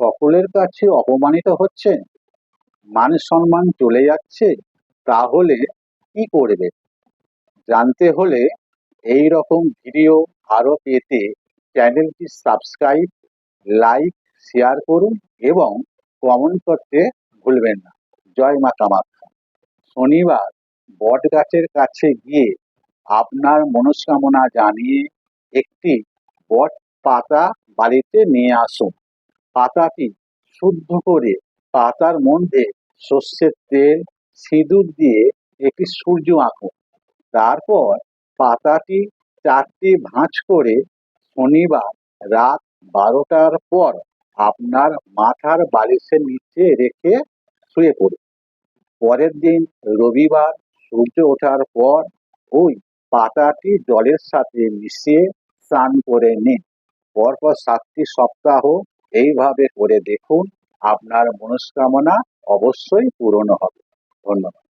সকলের কাছে অপমানিত হচ্ছেন মান সম্মান চলে যাচ্ছে? তাহলে কি করবে? জানতে হলে এই রকম ভিডিও আরও পেতে চ্যানেলটি সাবস্ক্রাইব, লাইক, শেয়ার করুন এবং কমেন্ট করতে ভুলবেন না। জয় মা কামাখ্যা। শনিবার বট গাছের কাছে গিয়ে আপনার মনস্কামনা জানিয়ে একটি বট পাতা বাড়িতে নিয়ে আসুন। পাতাটি শুদ্ধ করে পাতার মধ্যে সর্ষের তেল, সিঁদুর দিয়ে একটি সূর্য আঁকুন তারপর পাতাটি চারটি ভাঁজ করে শনিবার রাত বারোটার পর আপনার মাথার বালিশের নিচে রেখে শুয়ে পড়ুন। পরের দিন রবিবার সূর্য ওঠার পর ওই পাতাটি জলের সাথে মিশিয়ে স্নান করে নিন। পরপর সাতটি সপ্তাহ এইভাবে করে দেখুন আপনার মনস্কামনা অবশ্যই পূরণ হবে। ধন্যবাদ।